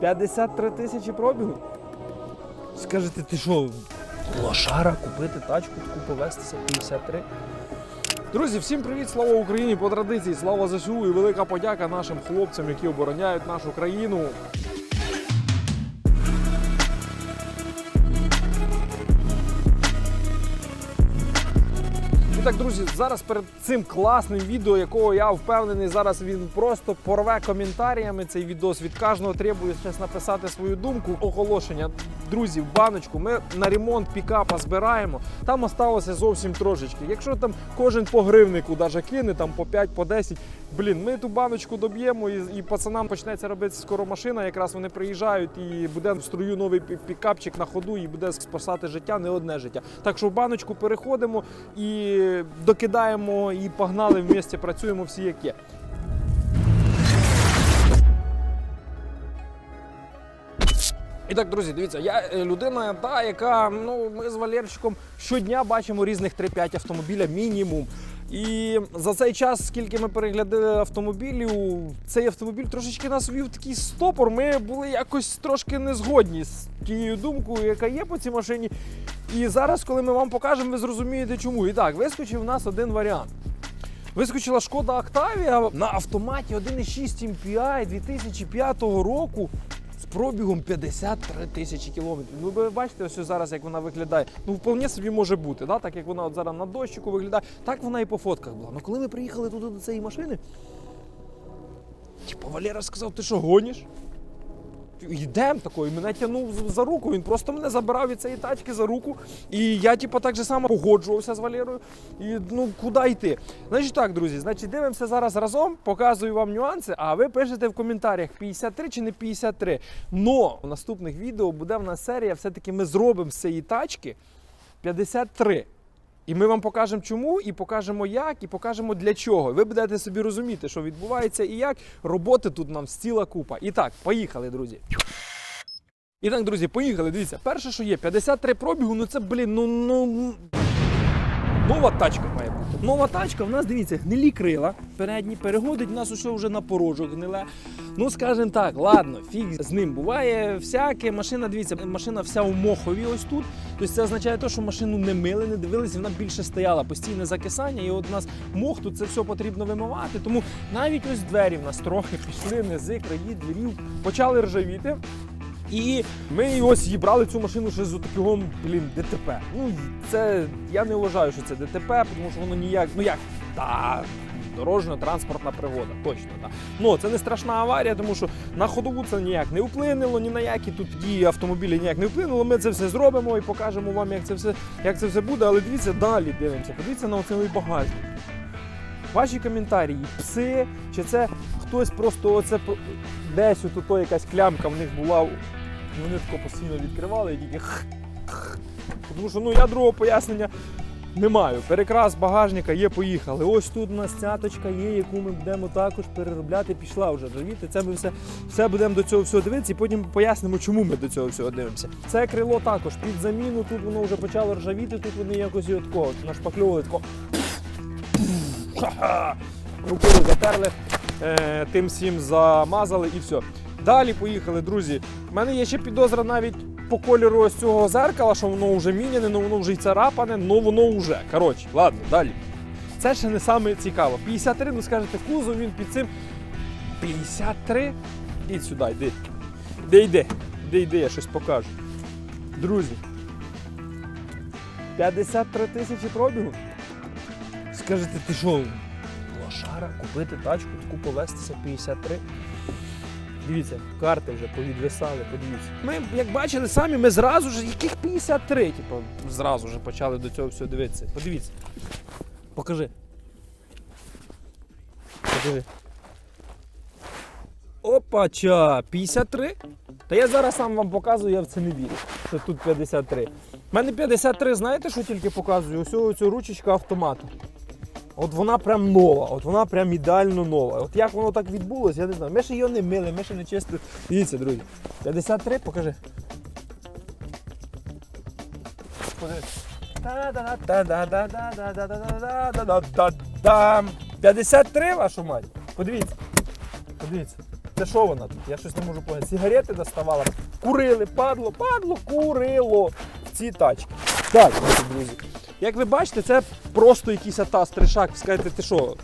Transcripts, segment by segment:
53 тисячі пробігу. Скажете, ти що, лошара купити тачку, таку повестися 53? Друзі, всім привіт! Слава Україні! По традиції, слава ЗСУ і велика подяка нашим хлопцям, які обороняють нашу країну. Так, друзі, зараз перед цим класним відео, якого я впевнений, зараз він просто порве коментарями цей відос. Від кожного требує щось написати свою думку. Оголошення. Друзі, в баночку. Ми на ремонт пікапа збираємо. Там осталося зовсім трошечки. Якщо там кожен по гривнику даже кине, там по 5, по 10, блін, ми ту баночку доб'ємо і, і пацанам почнеться робити скоро машина. Якраз вони приїжджають і буде в струю новий пікапчик на ходу і буде спасати життя, не одне життя. Так що в баночку переходимо і докидаємо і погнали в місті, працюємо всі як є. І так, друзі, дивіться, я е, людина, та, яка ну, ми з Валерчиком щодня бачимо різних 3-5 автомобіля мінімум. І за цей час, скільки ми переглядали автомобілів, цей автомобіль трошечки нас вів такий стопор. Ми були якось трошки не згодні з тією думкою, яка є по цій машині. І зараз, коли ми вам покажемо, ви зрозумієте чому. І так, вискочив у нас один варіант. Вискочила шкода Octavia на автоматі 1.6 MPI 2005 року з пробігом 53 тисячі кілометрів. Ну ви бачите, ось зараз як вона виглядає. Ну вполне собі може бути, да? так як вона от зараз на дощику виглядає, так вона і по фотках була. Ну коли ми приїхали туди до цієї машини, типу Валера сказав, ти що гониш? Йдемо такою, мене тягнув за руку. Він просто мене забирав від цієї тачки за руку. І я, типу, так же само погоджувався з Валерою. І ну куди йти? Значить так, друзі, значить, дивимося зараз разом, показую вам нюанси, а ви пишете в коментарях 53 чи не 53. Но в наступних відео буде в нас серія, все-таки ми зробимо з цієї тачки 53. І ми вам покажемо чому, і покажемо як, і покажемо для чого. Ви будете собі розуміти, що відбувається і як. Роботи тут нам ціла купа. І так, поїхали, друзі. І так, друзі, поїхали. Дивіться, перше, що є, 53 пробігу, ну це, блін, ну, ну. Нова тачка має. Нова тачка, в нас дивіться, гнилі крила. Передні переходить, в нас усе вже на порожок гниле. Ну, скажімо так, ладно, фіг з ним буває всяке. Машина, дивіться, машина вся у мохові ось тут. Тобто це означає те, що машину не мили, не дивились, вона більше стояла, постійне закисання, і от у нас мох, тут це все потрібно вимивати. Тому навіть ось двері в нас трохи пішли, низи, краї, дверів почали ржавіти. І ми ось її брали цю машину ще з такого, блін, ДТП. Ну, це я не вважаю, що це ДТП, тому що воно ніяк, ну як, та дорожньо-транспортна пригода, точно. так. Ну, це не страшна аварія, тому що на ходову це ніяк не вплинуло, ні на які тут дії автомобілі ніяк не вплинуло. Ми це все зробимо і покажемо вам, як це все, як це все буде. Але дивіться, далі дивимося. Подивіться на оцей багажник. Ваші коментарі, пси, чи це хтось просто оце десь от ото якась клямка в них була. Вони тако постійно відкривали і тільки. Тому що ну я другого пояснення не маю. Перекрас багажника є, поїхали. Ось тут у нас цяточка є, яку ми будемо також переробляти. Пішла вже. Розумієте? Це ми все, все будемо до цього всього дивитися і потім пояснимо, чому ми до цього всього дивимося. Це крило також під заміну. Тут воно вже почало ржавіти, тут вони якось його такого нашпакльовували тако. Рукою затерли, е, тим всім замазали і все. Далі поїхали, друзі. У мене є ще підозра навіть по кольору ось цього зеркала, що воно вже міняне, але воно вже й царапане, але воно вже. Коротше, ладно, далі. Це ще не саме цікаво. 53, ну скажете, кузов він під цим. 53? Ідь сюди, йди. Де йди? Де йди, я щось покажу. Друзі. 53 тисячі пробігу. Скажете, ти що, лошара, купити тачку, таку повестися 53. Дивіться, карти вже повідвисали, подивіться. Ми, як бачили самі, ми зразу ж, яких 53, типу, зразу ж почали до цього всього дивитися. Подивіться. Покажи. Покажи. Опача, 53? Та я зараз сам вам показую, я в це не вірю, що тут 53. У мене 53, знаєте, що тільки показую? Ось цю ручечка автомату. От вона прям нова, от вона прям ідеально нова. От як воно так відбулося, я не знаю. Ми ще її не мили, ми ще не чистили. Дивіться, друзі. 53, покажи. Подивіться. вашу мать. Подивіться. Подивіться. Це що вона тут? Я щось не можу поняти. Сігарети доставала, курили, падло, падло, курило в ці тачки. Так, друзі. Як ви бачите, це просто якийсь атас, тришак. Скажете, ти що?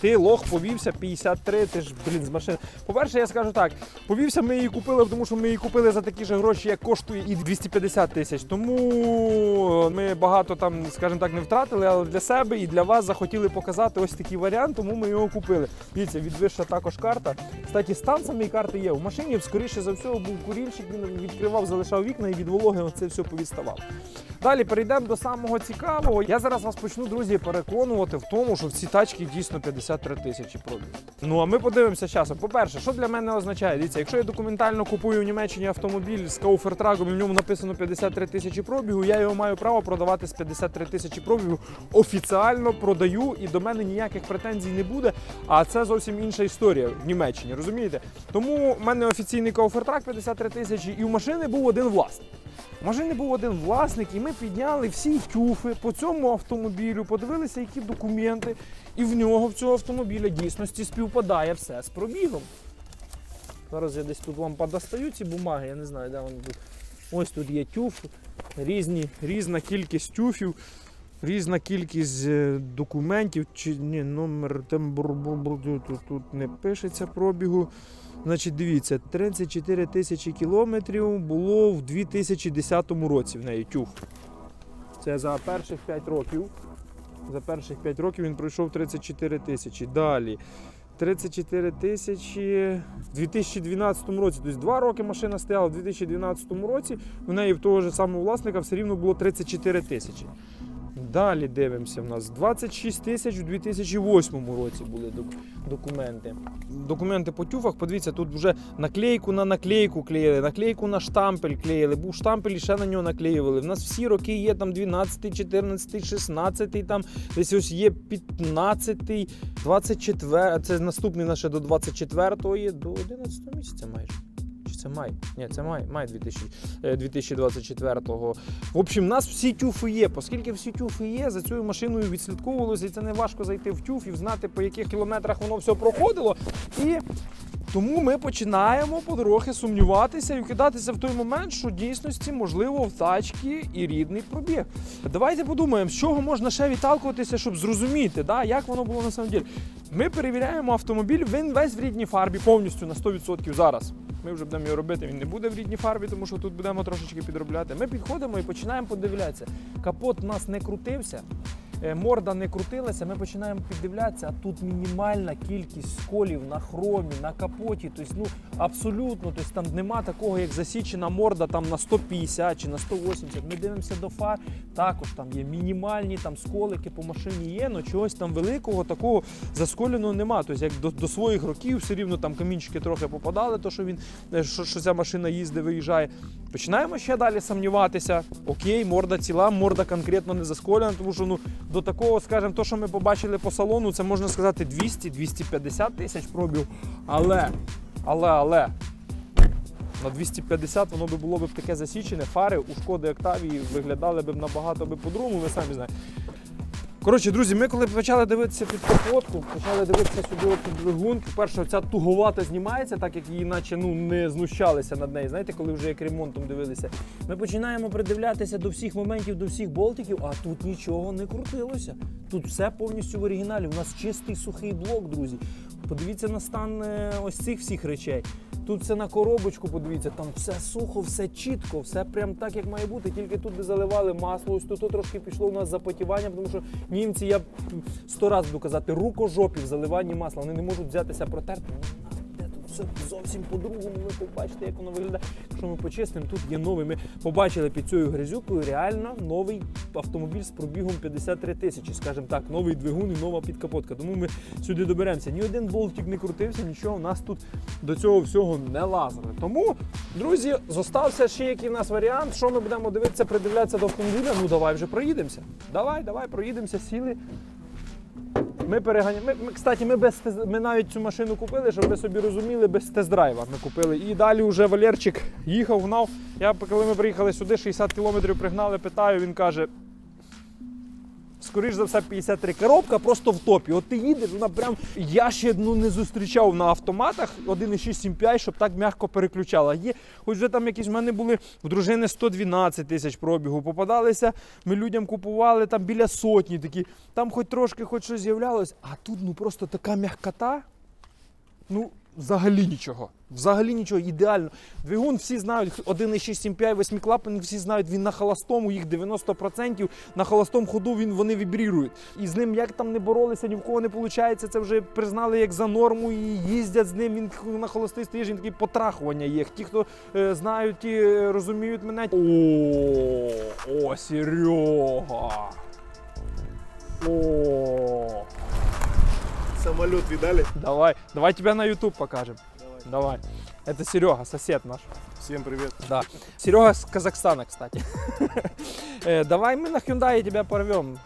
Ти лох повівся 53, ти ж, блін, з машини. По-перше, я скажу так: повівся, ми її купили, тому що ми її купили за такі ж гроші, як коштує і 250 тисяч. Тому ми багато там, скажімо так, не втратили, але для себе і для вас захотіли показати ось такий варіант, тому ми його купили. Дивіться, відвища також карта. Кстати, стан самої карти є. В машині, скоріше за все, був курільщик, він відкривав, залишав вікна і від вологи це все повідставав. Далі перейдемо до самого цікавого. Я зараз вас почну, друзі, переконувати в тому, що ці тачки дійсно 53 тисячі пробіг. Ну а ми подивимося часом. По-перше, що для мене означає? Дивіться, якщо я документально купую в Німеччині автомобіль з кауфертрагом і в ньому написано 53 тисячі пробігу, я його маю право продавати з 53 тисячі пробігу. Офіціально продаю і до мене ніяких претензій не буде. А це зовсім інша історія в Німеччині, розумієте? Тому в мене офіційний кауфертрак 53 тисячі, і в машини був один власник. В машини був один власник, і ми підняли всі тюфи по цьому автомобілю, подивилися, які документи, і в нього в цього автомобіля дійсності співпадає все з пробігом. Зараз я десь тут вам подостаю ці бумаги, я не знаю, де вони тут. Ось тут є тюф, різні, різна кількість тюфів, різна кількість е, документів, чи ні, номер тут, тут не пишеться пробігу. Значить, дивіться, 34 тисячі кілометрів було в 2010 році в неї тюф. Це за перших 5 років. За перших 5 років він пройшов 34 тисячі. Далі. 34 тисячі в 2012 році. Тобто 2 роки машина стояла в 2012 році. У неї в того ж самого власника все рівно було 34 тисячі. Далі дивимося. В нас 26 тисяч у 2008 році були документи. Документи по тюфах, подивіться, тут вже наклейку на наклейку клеїли, наклейку на штампель клеїли, був штампель і ще на нього наклеювали. В нас всі роки є там 12, 14, 16, там десь ось є 15, 24, це наступний наше до 24 є до 11 місяця майже. Це май? Ні, це май, май 2000, е, 2024-го. В общем, нас всі тюфи є. Оскільки всі тюфи є, за цією машиною відслідковувалося, і це не важко зайти в тюф і знати, по яких кілометрах воно все проходило. І тому ми починаємо потрохи сумніватися і вкидатися в той момент, що дійсності можливо в тачці і рідний пробіг. Давайте подумаємо, з чого можна ще відталкуватися, щоб зрозуміти, да, як воно було на самом деле. Ми перевіряємо автомобіль, він весь в рідній фарбі, повністю на 100% зараз. Ми вже будемо його робити, він не буде в рідній фарбі, тому що тут будемо трошечки підробляти. Ми підходимо і починаємо подивлятися. Капот у нас не крутився, морда не крутилася. Ми починаємо піддивлятися, а тут мінімальна кількість сколів на хромі, на капоті. Тобто, ну абсолютно, тобто там нема такого, як засічена морда там на 150 чи на 180. Ми дивимося до фар. Також там є мінімальні там сколики по машині є, але чогось там великого такого засколеного нема. Тобто, як до, до своїх років все рівно там камінчики трохи попадали, то що він е, що, що ця машина їздить, виїжджає. Починаємо ще далі сумніватися. Окей, морда ціла, морда конкретно не засколена, тому що ну до такого, скажімо, то, що ми побачили по салону, це можна сказати 200-250 тисяч пробів. Але, але, але. На 250 воно би було б таке засічене, фари у шкоди Октавії виглядали б набагато би по-другому, ви самі знаєте. Коротше, друзі, ми коли почали дивитися під капотку, почали дивитися сюди під двигун, перше, ця туговата знімається, так як її наче ну, не знущалися над нею. Знаєте, коли вже як ремонтом дивилися. Ми починаємо придивлятися до всіх моментів, до всіх болтиків, а тут нічого не крутилося. Тут все повністю в оригіналі. У нас чистий сухий блок, друзі. Подивіться на стан е, ось цих всіх речей. Тут все на коробочку, подивіться, там все сухо, все чітко, все прям так, як має бути. Тільки тут де заливали масло, ось тут трошки пішло у нас запотівання, тому що німці, я сто разів буду казати, рукожопів в заливанні масла. Вони не можуть взятися протерти. Все зовсім по-другому. Ви побачите, як воно виглядає. Якщо ми почистимо, тут є новий. Ми побачили під цією грязюкою реально новий автомобіль з пробігом 53 тисячі, скажімо так, новий двигун і нова підкапотка. Тому ми сюди доберемося. Ні один болтик не крутився, нічого у нас тут до цього всього не лазили. Тому, друзі, зостався ще який в нас варіант. Що ми будемо дивитися, придивлятися до автомобіля? Ну давай вже проїдемося. Давай, давай, проїдемося, сіли. Ми переганяємо. Ми, ми, кстати, ми, без, тез... ми навіть цю машину купили, щоб ви собі розуміли, без тест-драйва ми купили. І далі вже Валерчик їхав, гнав. Я, коли ми приїхали сюди, 60 кілометрів пригнали, питаю, він каже. Скоріш за все, 53. Коробка просто в топі. От ти їдеш, вона прям. Я ще ну, не зустрічав на автоматах 1,6 MPI, щоб так м'яко переключала. Є, хоч вже там якісь в мене були в дружини 112 тисяч пробігу. Попадалися, ми людям купували там біля сотні такі. Там хоч трошки, хоч щось з'являлось, а тут ну просто така м'якота. Ну, взагалі нічого. Взагалі нічого, ідеально. Двигун всі знають, 1,6 MPI, 8 клапаний, всі знають, він на холостому, їх 90%, на холостому ходу він, вони вібрірують. І з ним як там не боролися, ні в кого не виходить, це вже признали як за норму і їздять з ним, він на холостий стоїть, він такий потрахування є. Ті, хто е, знають, ті е, розуміють мене. О, о, Серега. О. Самолет видали? Давай, давай тебя на YouTube покажем. Давай. Это Серега, сосед наш. Всем привет. Да. Серега с Казахстана, кстати. Э, Давай мы на Hyundai тебя порвем.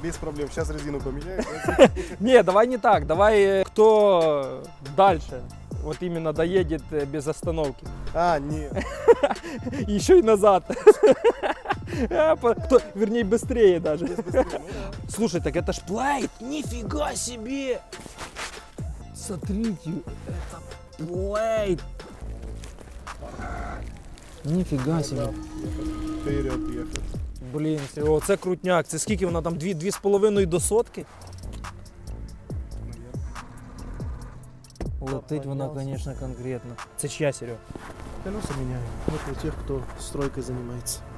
Без проблем. Сейчас резину поменяю. Не, давай не так. Давай э, кто дальше. Вот именно доедет э, без остановки. А, нет. Еще и назад. А, по- кто- Вернее, быстрее даже. Без быстрее, ну да. Слушай, так это ж плейт. Нифига себе. Смотрите, это плейт. Нифига себе. Вперед ехать. Блін, це- о, це крутняк. Це скільки вона там? Дві, дві з половиною до сотки? Летить вона, звісно, конкретно. Це чия, Серега? Колеса меняю. Вот у тех, кто стройкой занимается. Люди.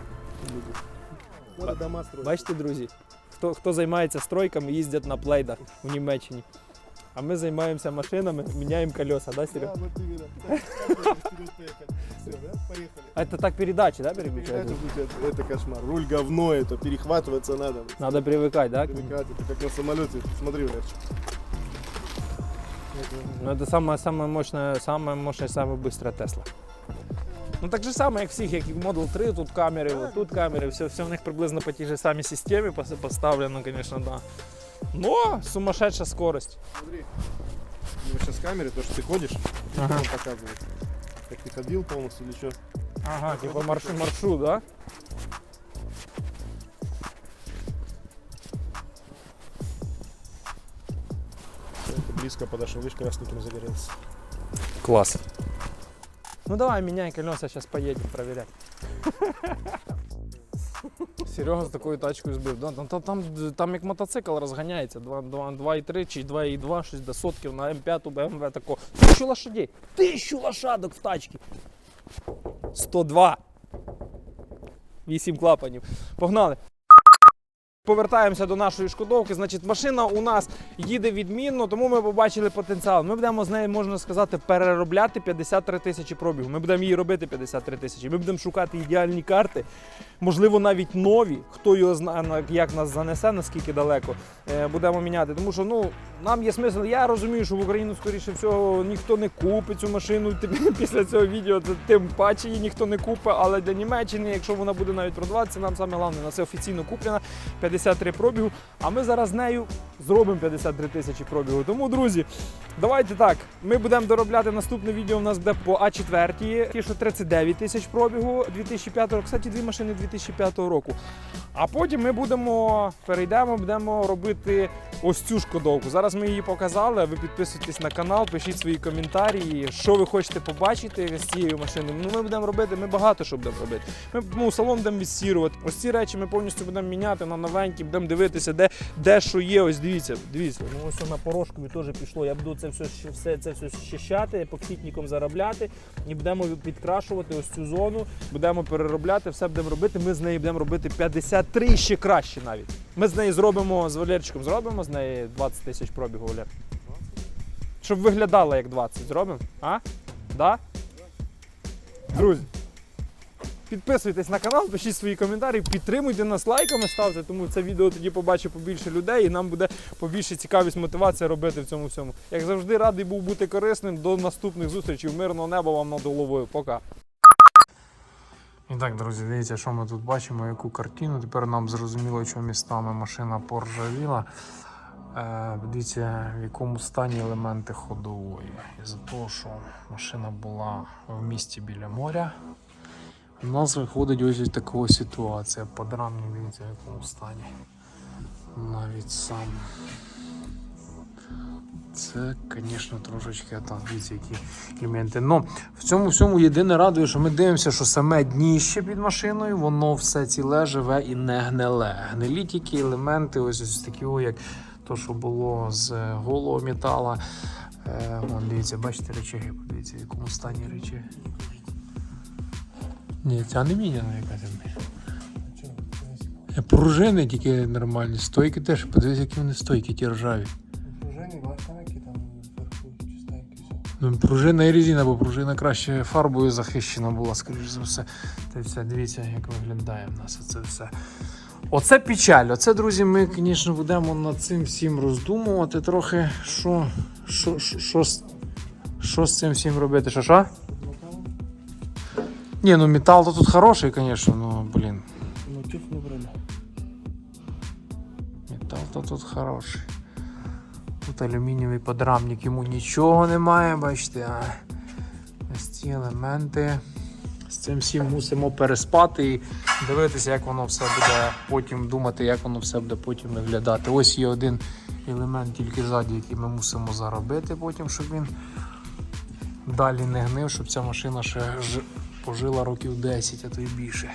Надо дома строить. Бачите, друзі, хто, хто займається стройками, їздять на плейдах в Німеччині. А ми займаємося машинами, міняємо колеса, да, Серега? Да, вот именно. Так, как вперед поехать. Все, да? Поехали. А це так передачі, да, Передача переключаються? включать, Это кошмар. Руль говно, это перехватываться надо. Надо привикати, да? Привыкать, это как на самолете. Смотри, Валерчик. Ну, это самая, самая мощная, самая мощная, самая быстрая Тесла. Ну так же само, як всіх, як і в Model 3, тут камери, от тут камери, все, все в них приблизно по тій же самій системі пос- поставлено, звісно, да. Но сумасшедша скорость. Смотри. Вот сейчас камеры, то, что ты ходишь, Ага. он показывает. Как ты ходил полностью или что. Ага, типа маршрут, маршрут, да? Это близко подошел, видишь, красненьким загорелся. Класс. Ну давай, меняй колеса, сейчас поедем проверять. Серега з такою тачкою збив. Да, там, там, там як мотоцикл розганяється. 2,3 чи 2,2, щось до сотків на М5 BMW тако. Тисячу лошадей. Тисячу лошадок в тачці. 102. 8 клапанів. Погнали. Повертаємося до нашої шкодовки. Значить, машина у нас їде відмінно, тому ми побачили потенціал. Ми будемо з нею, можна сказати, переробляти 53 тисячі пробігу. Ми будемо її робити 53 тисячі. Ми будемо шукати ідеальні карти, можливо, навіть нові. Хто його знає, як нас занесе, наскільки далеко е, будемо міняти. Тому що ну нам є смисл. Я розумію, що в Україну, скоріше всього, ніхто не купить цю машину. Після цього відео тим паче її ніхто не купить. Але для Німеччини, якщо вона буде навіть продаватися, нам саме головне, на це офіційно куплена. 53 пробігу. А ми зараз з нею зробимо 53 тисячі пробігу. Тому, друзі, давайте так. Ми будемо доробляти наступне відео. У нас буде по А4, ті, що 39 тисяч пробігу 2005 року. Кстати, дві машини 2005 року. А потім ми будемо перейдемо, будемо робити ось цю шкодовку. Зараз ми її показали. Ви підписуйтесь на канал, пишіть свої коментарі, що ви хочете побачити з цією машиною. Ну, ми будемо робити, ми багато що будемо робити. Ми ну, салон будемо відсірувати. Ось ці речі ми повністю будемо міняти на новенькі, будемо дивитися, де, де що є. Ось дивіться, дивіться. Ну ось на порошкові теж пішло. Я буду це все, все це все щищати, епокситником заробляти і будемо підкрашувати ось цю зону, будемо переробляти, все будемо робити. Ми з неї будемо робити 53 і ще краще навіть. Ми з неї зробимо з Валерчиком, зробимо з неї 20 тисяч пробігу, Валер. Щоб виглядало як 20, зробимо? А? Да? Друзі. Підписуйтесь на канал, пишіть свої коментарі, підтримуйте нас лайками, ставте, тому це відео тоді побачить побільше людей і нам буде побільше цікавість, мотивація робити в цьому всьому. Як завжди, радий був бути корисним. До наступних зустрічей. Мирного неба вам над головою. Пока. І так, друзі, дивіться, що ми тут бачимо, яку картину. Тепер нам зрозуміло, що містами машина поржавіла. Е, дивіться, в якому стані елементи ходової. Із-за того, що машина була в місті біля моря. У нас виходить ось така ситуація. Подрамник, дивіться, в якому стані. навіть сам. Це, звісно, трошечки там які елементи. Ну, в цьому всьому єдине радує, що ми дивимося, що саме дніще під машиною, воно все ціле, живе і не гниле. Гнилі тільки елементи, ось ось такі, як то, що було з голого метала. Е, дивіться, бачите речаги, подивіться, в якому стані речаги. Ні, ця не міняна яка там. Е, Пружини тільки нормальні, стойки теж, подивись, які вони стойки, ті ржаві. Пружини, бачите, там вверху чистенькі все. Ну, пружина і резина, бо пружина краще фарбою захищена була, скоріш за все. Та все, дивіться, як виглядає в нас це все. Оце печаль. Оце, друзі, ми, звісно, будемо над цим всім роздумувати трохи, що, що, що, що, що з цим всім робити. Що, що? Ні, ну метал то тут хороший, звісно, ну, блін. Ну, тюф не брали. Метал то тут хороший. Тут алюмінієвий подрамник, йому нічого немає, бачите. А ось ці елементи. З цим всім мусимо переспати і дивитися, як воно все буде потім думати, як воно все буде потім виглядати. Ось є один елемент тільки ззаді, який ми мусимо заробити потім, щоб він далі не гнив, щоб ця машина ще пожила років 10, а то й більше.